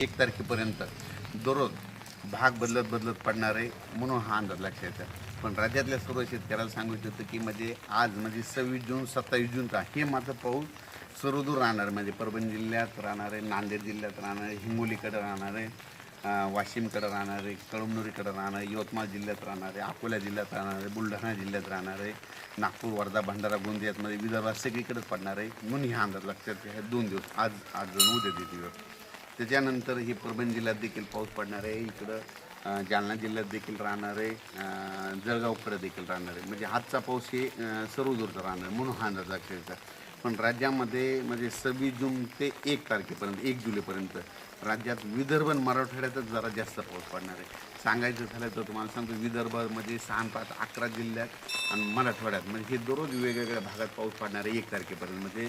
एक तारखेपर्यंत दररोज भाग बदलत बदलत पडणार आहे म्हणून हा अंदाज लक्षात येतं पण राज्यातल्या सर्व शेतकऱ्याला सांगू इच्छितो की म्हणजे आज म्हणजे सव्वीस जून सत्तावीस जूनचा हे मात्र पाऊस सर्वदूर राहणार आहे. म्हणजे परभणी जिल्ह्यात राहणार आहे नांदेड जिल्ह्यात राहणार आहे हिंगोलीकडं राहणार आहे वाशिमकडं राहणार आहे कळमनुरीकडं राहणार आहे यवतमाळ जिल्ह्यात राहणार आहे अकोला जिल्ह्यात राहणार आहे बुलढाणा जिल्ह्यात राहणार आहे नागपूर वर्धा भंडारा गोंदियातमध्ये विदर्भात सगळीकडेच पडणार आहे म्हणून हे अंदाज लक्षात घ्या. दोन दिवस आज आज उद्या ते दिवस त्याच्यानंतर ही परभणी जिल्ह्यात देखील पाऊस पडणार आहे. इकडं जालना जिल्ह्यात देखील राहणार आहे. जळगावकडे देखील राहणार आहे. म्हणजे आजचा पाऊस हे सर्व दूरचा राहणार आहे. म्हणून हा अंदाज अखेरचा पण राज्यामध्ये म्हणजे सव्वीस जून ते एक तारखेपर्यंत एक जुलैपर्यंत राज्यात विदर्भ आणि मराठवाड्यातच जरा जास्त पाऊस पडणार आहे. सांगायचं झालं तर तुम्हाला सांगतो विदर्भामध्ये सहा पाच अकरा जिल्ह्यात आणि मराठवाड्यात. म्हणजे हे दररोज वेगवेगळ्या भागात पाऊस पडणार आहे एक तारखेपर्यंत. म्हणजे